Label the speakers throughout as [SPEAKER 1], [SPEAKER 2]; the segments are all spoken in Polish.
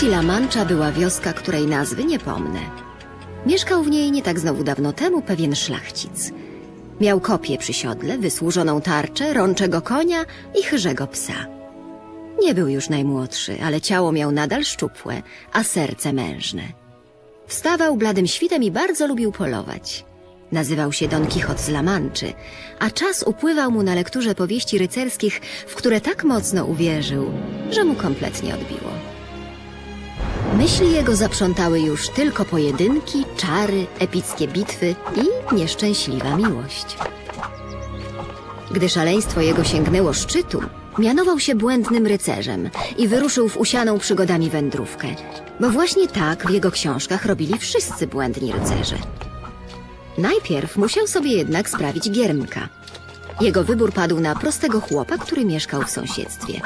[SPEAKER 1] prowincji La Mancha była wioska, której nazwy nie pomnę. Mieszkał w niej nie tak znowu dawno temu pewien szlachcic. Miał kopię przy siodle, wysłużoną tarczę, rączego konia i chyżego psa. Nie był już najmłodszy, ale ciało miał nadal szczupłe, a serce mężne. Wstawał bladym świtem i bardzo lubił polować. Nazywał się Don Quixote z La Manczy, a czas upływał mu na lekturze powieści rycerskich, w które tak mocno uwierzył, że mu kompletnie odbiło. Myśli jego zaprzątały już tylko pojedynki, czary, epickie bitwy i nieszczęśliwa miłość. Gdy szaleństwo jego sięgnęło szczytu, mianował się błędnym rycerzem i wyruszył w usianą przygodami wędrówkę, bo właśnie tak w jego książkach robili wszyscy błędni rycerze. Najpierw musiał sobie jednak sprawić giermka. Jego wybór padł na prostego chłopa, który mieszkał w sąsiedztwie.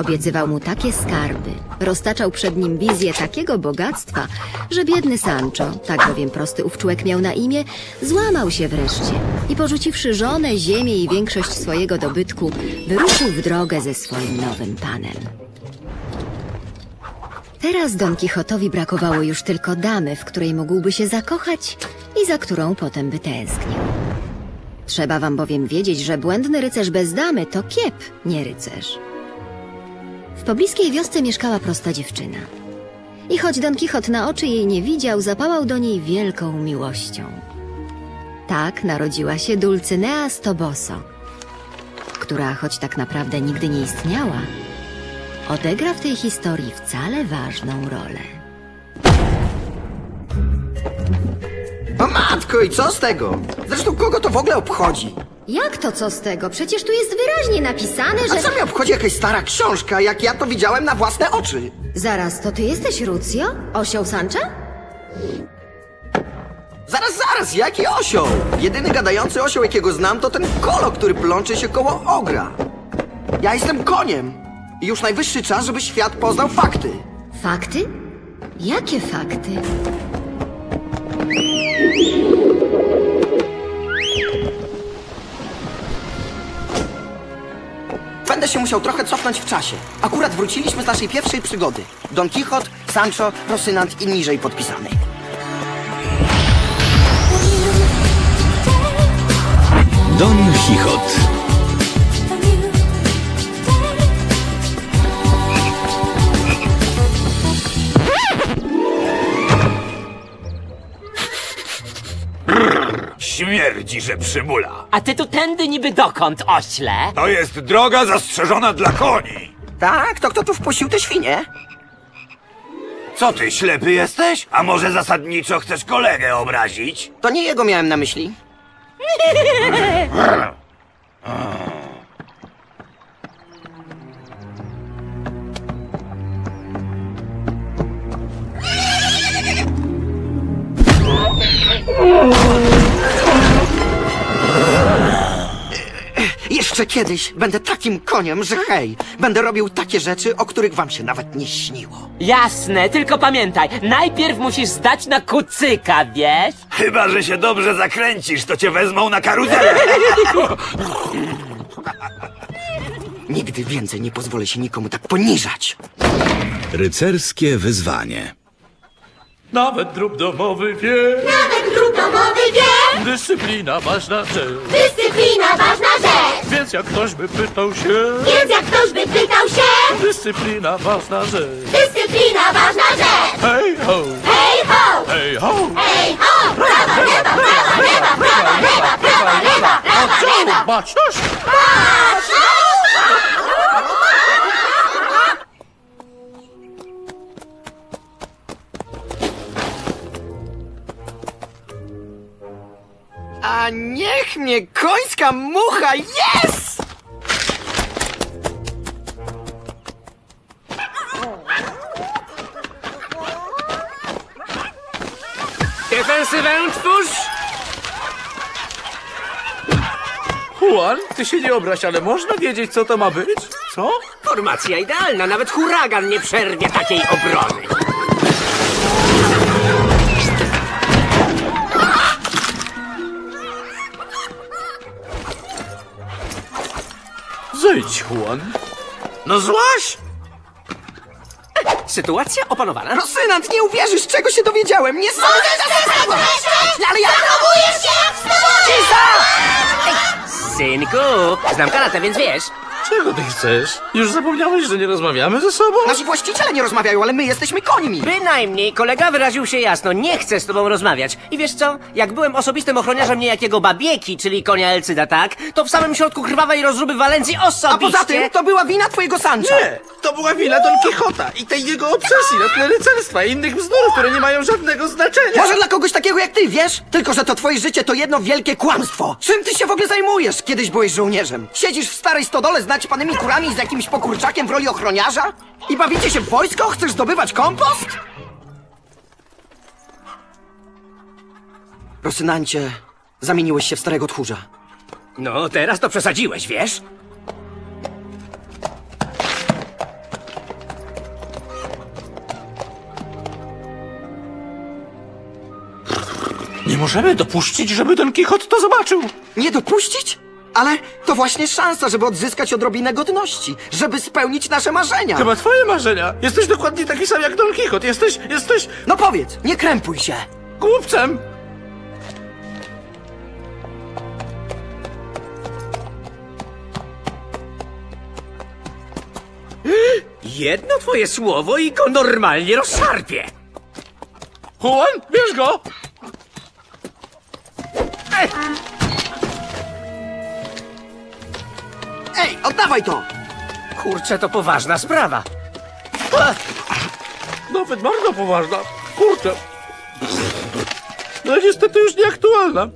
[SPEAKER 1] Obiecywał mu takie skarby, roztaczał przed nim wizję takiego bogactwa, że biedny Sancho, tak bowiem prosty ów człowiek miał na imię, złamał się wreszcie i porzuciwszy żonę, ziemię i większość swojego dobytku, wyruszył w drogę ze swoim nowym panem. Teraz Don Quixotowi brakowało już tylko damy, w której mógłby się zakochać i za którą potem by tęsknił. Trzeba wam bowiem wiedzieć, że błędny rycerz bez damy to kiep, nie rycerz. W pobliskiej wiosce mieszkała prosta dziewczyna. I choć Don Quixote na oczy jej nie widział, zapałał do niej wielką miłością. Tak narodziła się Dulcynea z Toboso, która, choć tak naprawdę nigdy nie istniała, odegra w tej historii wcale ważną rolę.
[SPEAKER 2] O matko, i co z tego? Zresztą kogo to w ogóle obchodzi?
[SPEAKER 1] Jak to co z tego? Przecież tu jest wyraźnie napisane,
[SPEAKER 2] A co mnie obchodzi jakaś stara książka, jak ja to widziałem na własne oczy?
[SPEAKER 1] Zaraz, to ty jesteś Rucjo? Osioł Sancha?
[SPEAKER 2] Zaraz, zaraz, jaki osioł? Jedyny gadający osioł, jakiego znam, to ten kolo, który plącze się koło ogra. Ja jestem koniem. I już najwyższy czas, żeby świat poznał fakty.
[SPEAKER 1] Fakty? Jakie fakty?
[SPEAKER 2] Będę się musiał trochę cofnąć w czasie. Akurat wróciliśmy z naszej pierwszej przygody. Don Quixote, Sancho, Rosynant i niżej podpisany.
[SPEAKER 3] Don Quixote.
[SPEAKER 4] Śmierdzi, że przymula.
[SPEAKER 5] A ty tu tędy niby dokąd, ośle?
[SPEAKER 4] To jest droga zastrzeżona dla koni.
[SPEAKER 2] Tak, to kto tu wpuścił te świnie?
[SPEAKER 4] Co ty, ślepy jesteś? A może zasadniczo chcesz kolegę obrazić?
[SPEAKER 2] To nie jego miałem na myśli. Jeszcze kiedyś będę takim koniem, że hej, będę robił takie rzeczy, o których wam się nawet nie śniło.
[SPEAKER 5] Jasne, tylko pamiętaj, najpierw musisz zdać na kucyka, wiesz?
[SPEAKER 4] Chyba, że się dobrze zakręcisz, to cię wezmą na karuzelę.
[SPEAKER 2] Nigdy więcej nie pozwolę się nikomu tak poniżać.
[SPEAKER 3] Rycerskie wyzwanie.
[SPEAKER 6] Nawet drób domowy wie,
[SPEAKER 7] Nawet drób domowy wie,
[SPEAKER 6] dyscyplina ważna rzecz.
[SPEAKER 7] dyscyplina ważna rzecz.
[SPEAKER 6] Więc jak ktoś by pytał się,
[SPEAKER 7] Więc jak ktoś by pytał się,
[SPEAKER 6] dyscyplina ważna rzecz.
[SPEAKER 7] dyscyplina ważna rzecz.
[SPEAKER 6] Hej ho,
[SPEAKER 7] Hej ho,
[SPEAKER 6] hej ho,
[SPEAKER 7] hej ho, prawa, lewa, prawa, lewa, prawa, lewa, prawa, lewa, prawa, lewa.
[SPEAKER 6] baczność!
[SPEAKER 2] A niech mnie końska mucha jest!
[SPEAKER 8] Defensywę twórz!
[SPEAKER 6] Juan, ty się nie obraź, ale można wiedzieć, co to ma być? Co?
[SPEAKER 8] Formacja idealna, nawet huragan nie przerwie takiej obrony.
[SPEAKER 6] Zejdź, Juan.
[SPEAKER 4] No złaś!
[SPEAKER 8] Sytuacja opanowana.
[SPEAKER 2] Rosynant, nie uwierzysz, czego się dowiedziałem! Niesamowita sprawa! Ale ja...
[SPEAKER 9] Próbujesz się jak w
[SPEAKER 8] Synku, znam kanatę, więc wiesz.
[SPEAKER 6] Czego ty chcesz? Już zapomniałeś, że nie rozmawiamy ze sobą?
[SPEAKER 2] Nasi właściciele nie rozmawiają, ale my jesteśmy końmi!
[SPEAKER 8] Bynajmniej kolega wyraził się jasno, nie chce z tobą rozmawiać. I wiesz co? Jak byłem osobistym ochroniarzem niejakiego babieki, czyli konia Elcyda, tak? To w samym środku krwawej rozruby Walencji osobiście...
[SPEAKER 2] A poza tym, to była wina twojego Sancha!
[SPEAKER 6] Nie! To była wina Don Quixota i tej jego obsesji na tle rycerstwa i innych bzdur, które nie mają żadnego znaczenia.
[SPEAKER 2] Może dla kogoś takiego jak ty, wiesz? Tylko, że to twoje życie to jedno wielkie kłamstwo. Czym ty się w ogóle zajmujesz? Kiedyś byłeś żołnierzem. Siedzisz w starej stodole z naćpanymi kurami z jakimś pokurczakiem w roli ochroniarza? I bawicie się w wojsko? Chcesz zdobywać kompost? Rosynancie, zamieniłeś się w starego tchórza.
[SPEAKER 8] No, teraz to przesadziłeś, wiesz?
[SPEAKER 6] Nie możemy dopuścić, żeby Don Quixote to zobaczył.
[SPEAKER 2] Nie dopuścić? Ale to właśnie szansa, żeby odzyskać odrobinę godności, żeby spełnić nasze marzenia.
[SPEAKER 6] Chyba twoje marzenia. Jesteś dokładnie taki sam jak Don Quixote. Jesteś, jesteś
[SPEAKER 2] No powiedz, nie krępuj się.
[SPEAKER 6] głupcem.
[SPEAKER 8] Jedno twoje słowo i go normalnie rozszarpie.
[SPEAKER 6] Juan, bierz go!
[SPEAKER 2] Ej, oddawaj to!
[SPEAKER 8] Kurczę, to poważna sprawa.
[SPEAKER 6] Nawet bardzo poważna. Kurczę. No niestety już nieaktualna.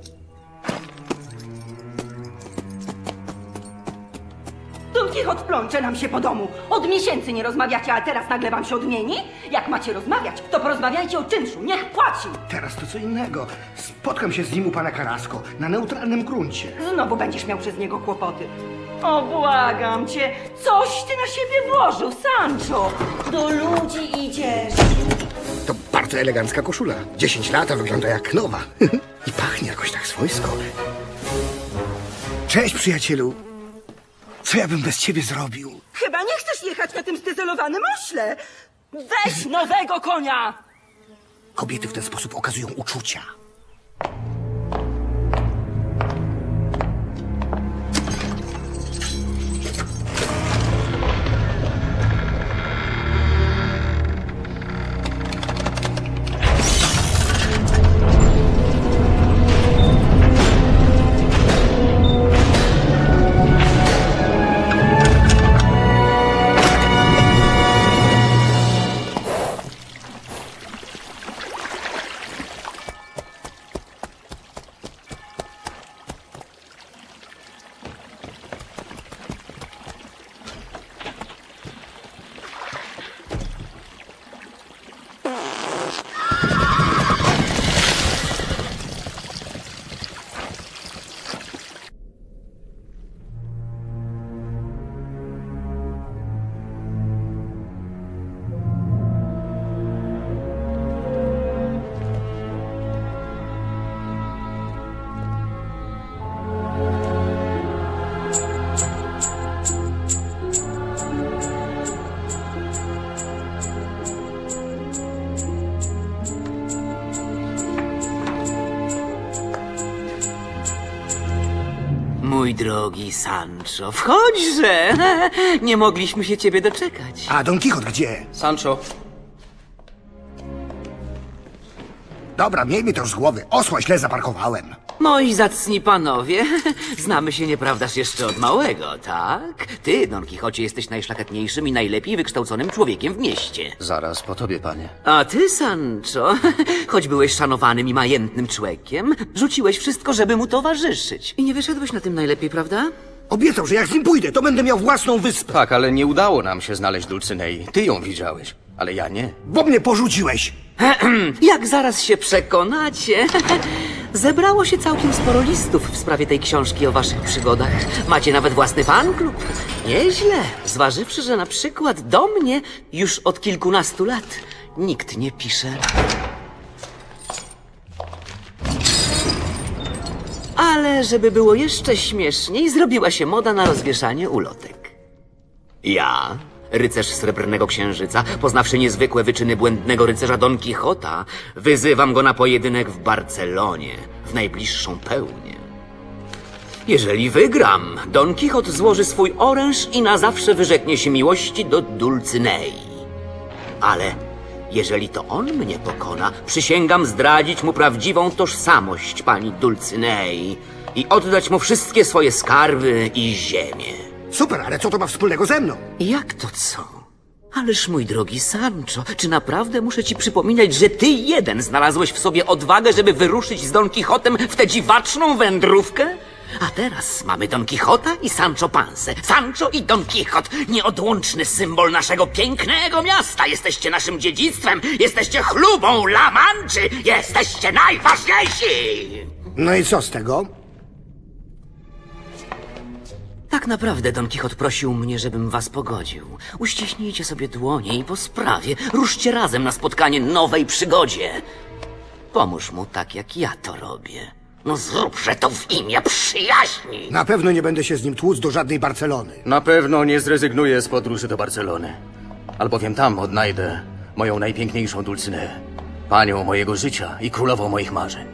[SPEAKER 10] Don Quixote plącze nam się po domu. Od miesięcy nie rozmawiacie, a teraz nagle wam się odmieni? Jak macie rozmawiać, to porozmawiajcie o czynszu. Niech płaci.
[SPEAKER 11] Teraz to co innego. Spotkam się z nim u pana Karasko na neutralnym gruncie.
[SPEAKER 10] Znowu będziesz miał przez niego kłopoty. O, błagam cię, coś ty na siebie włożył, Sancho. Do ludzi idziesz.
[SPEAKER 11] To bardzo elegancka koszula. 10 lat, a wygląda jak nowa. I pachnie jakoś tak swojsko. Cześć, przyjacielu. Co ja bym bez ciebie zrobił?
[SPEAKER 10] Chyba nie chcesz jechać na tym zdezelowanym ośle. Weź nowego konia.
[SPEAKER 11] Kobiety w ten sposób okazują uczucia.
[SPEAKER 5] Drogi Sancho, wchodźże! Nie mogliśmy się ciebie doczekać.
[SPEAKER 11] A Don Quixote gdzie?
[SPEAKER 8] Sancho,
[SPEAKER 11] Dobra, miejmy to już z głowy. Osła źle zaparkowałem.
[SPEAKER 5] Moi zacni panowie, znamy się nieprawdaż jeszcze od małego, tak? Ty, Don Quixocie, jesteś najszlachetniejszym i najlepiej wykształconym człowiekiem w mieście.
[SPEAKER 8] zaraz po tobie, panie.
[SPEAKER 5] A ty, Sancho, choć byłeś szanowanym i majętnym człowiekiem, rzuciłeś wszystko, żeby mu towarzyszyć. I nie wyszedłeś na tym najlepiej, prawda?
[SPEAKER 11] Obiecał, że jak z nim pójdę, to będę miał własną wyspę.
[SPEAKER 8] Tak, ale nie udało nam się znaleźć Dulcynei. Ty ją widziałeś, ale ja nie.
[SPEAKER 11] Bo mnie porzuciłeś.
[SPEAKER 5] Jak zaraz się przekonacie, zebrało się całkiem sporo listów w sprawie tej książki o waszych przygodach. Macie nawet własny fanklub. Nieźle, zważywszy, że na przykład do mnie już od kilkunastu lat nikt nie pisze. Ale żeby było jeszcze śmieszniej, zrobiła się moda na rozwieszanie ulotek. Ja rycerz Srebrnego Księżyca, poznawszy niezwykłe wyczyny błędnego rycerza Don Quixota, wyzywam go na pojedynek w Barcelonie, w najbliższą pełnię. Jeżeli wygram, Don Quixot złoży swój oręż i na zawsze wyrzeknie się miłości do Dulcynei. Ale jeżeli to on mnie pokona, przysięgam zdradzić mu prawdziwą tożsamość pani Dulcynei i oddać mu wszystkie swoje skarby i ziemię.
[SPEAKER 11] Super, ale co to ma wspólnego ze mną?
[SPEAKER 5] Jak to co? Ależ mój drogi Sancho, czy naprawdę muszę ci przypominać, że ty jeden znalazłeś w sobie odwagę, żeby wyruszyć z Don Quixotem w tę dziwaczną wędrówkę? A teraz mamy Don Quixota i Sancho Panse. Sancho i Don Quixot, nieodłączny symbol naszego pięknego miasta. Jesteście naszym dziedzictwem, jesteście chlubą La Manczy, jesteście najważniejsi!
[SPEAKER 11] No i co z tego?
[SPEAKER 5] Tak naprawdę Don Quixot prosił mnie, żebym was pogodził. Uściśnijcie sobie dłonie i po sprawie ruszcie razem na spotkanie nowej przygodzie. Pomóż mu tak, jak ja to robię. No zróbże to w imię przyjaźni.
[SPEAKER 11] Na pewno nie będę się z nim tłuc do żadnej Barcelony.
[SPEAKER 7] Na pewno nie zrezygnuję z podróży do Barcelony. Albowiem tam odnajdę moją najpiękniejszą Dulcynę. Panią mojego życia i królową moich marzeń.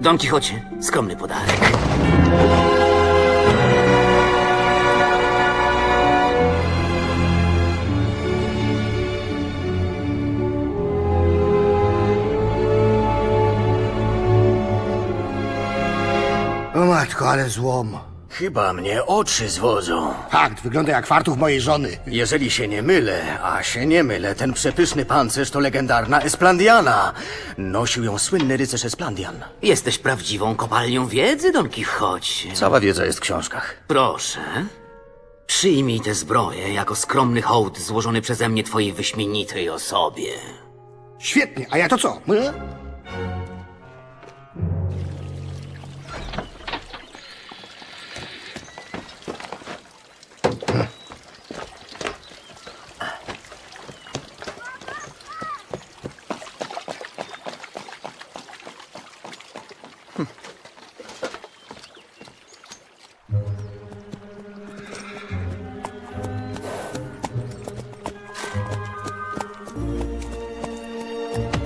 [SPEAKER 5] Don Quixocie, skromny podarek.
[SPEAKER 11] Matko, ale złom.
[SPEAKER 7] Chyba mnie oczy zwodzą.
[SPEAKER 11] Fakt, wygląda jak fartuch mojej żony.
[SPEAKER 7] Jeżeli się nie mylę, a się nie mylę, ten przepyszny pancerz to legendarna Esplandiana. Nosił ją słynny rycerz Esplandian.
[SPEAKER 5] Jesteś prawdziwą kopalnią wiedzy, Don Quixocie.
[SPEAKER 7] Cała wiedza jest w książkach.
[SPEAKER 5] Proszę, przyjmij tę zbroję jako skromny hołd złożony przeze mnie twojej wyśmienitej osobie.
[SPEAKER 11] Świetnie, a ja to co? E? Bye.